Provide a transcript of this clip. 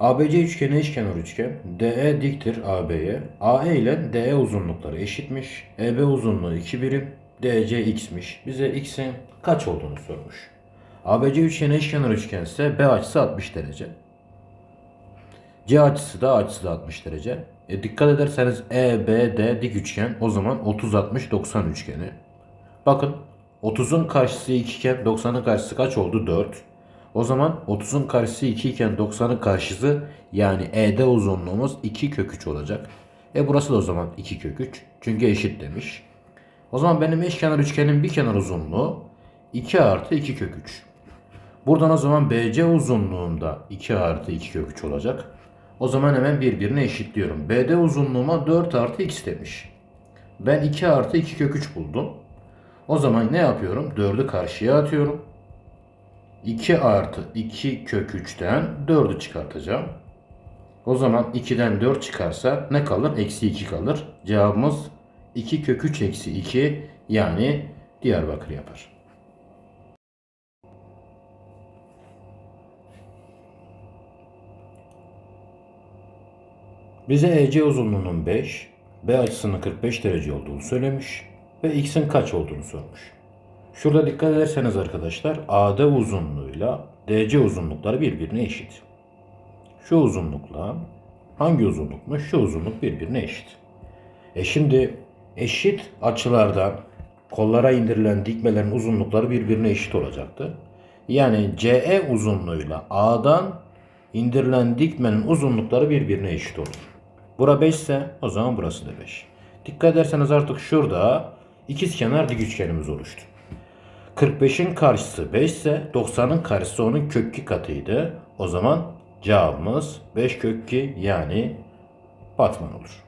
ABC üçgeni eşkenar üçgen. DE diktir AB'ye. AE ile DE uzunlukları eşitmiş. EB uzunluğu 2 birim. DC x'miş. Bize x'in kaç olduğunu sormuş. ABC üçgeni eşkenar üçgen ise B açısı 60 derece. C açısı da açısı da 60 derece. E, dikkat ederseniz EBD dik üçgen o zaman 30 60 90 üçgeni. Bakın 30'un karşısı 2 iken 90'ın karşısı kaç oldu? 4. O zaman 30'un karşısı 2 iken 90'ın karşısı yani ED uzunluğumuz 2 kök 3 olacak. E burası da o zaman 2 kök 3. Çünkü eşit demiş. O zaman benim eşkenar üçgenin bir kenar uzunluğu 2 artı 2 kök 3. Buradan o zaman BC uzunluğunda 2 artı 2 kök 3 olacak. O zaman hemen birbirine eşitliyorum. BD uzunluğuma 4 artı x demiş. Ben 2 artı 2 kök 3 buldum. O zaman ne yapıyorum? 4'ü karşıya atıyorum. 2 artı 2 kök 3'ten 4'ü çıkartacağım. O zaman 2'den 4 çıkarsa ne kalır? Eksi 2 kalır. Cevabımız 2 kök 3 eksi 2 yani Diyarbakır yapar. Bize EC uzunluğunun 5, B açısının 45 derece olduğunu söylemiş ve x'in kaç olduğunu sormuş. Şurada dikkat ederseniz arkadaşlar AD uzunluğuyla DC uzunlukları birbirine eşit. Şu uzunlukla hangi uzunlukmuş? Şu uzunluk birbirine eşit. E şimdi eşit açılardan kollara indirilen dikmelerin uzunlukları birbirine eşit olacaktı. Yani CE uzunluğuyla A'dan indirilen dikmenin uzunlukları birbirine eşit olur. Bura 5 ise o zaman burası da 5. Dikkat ederseniz artık şurada ikizkenar dik üçgenimiz oluştu. 45'in karşısı 5 ise 90'ın karşısı onun kök 2 katıydı. O zaman cevabımız 5 kök 2 yani Batman olur.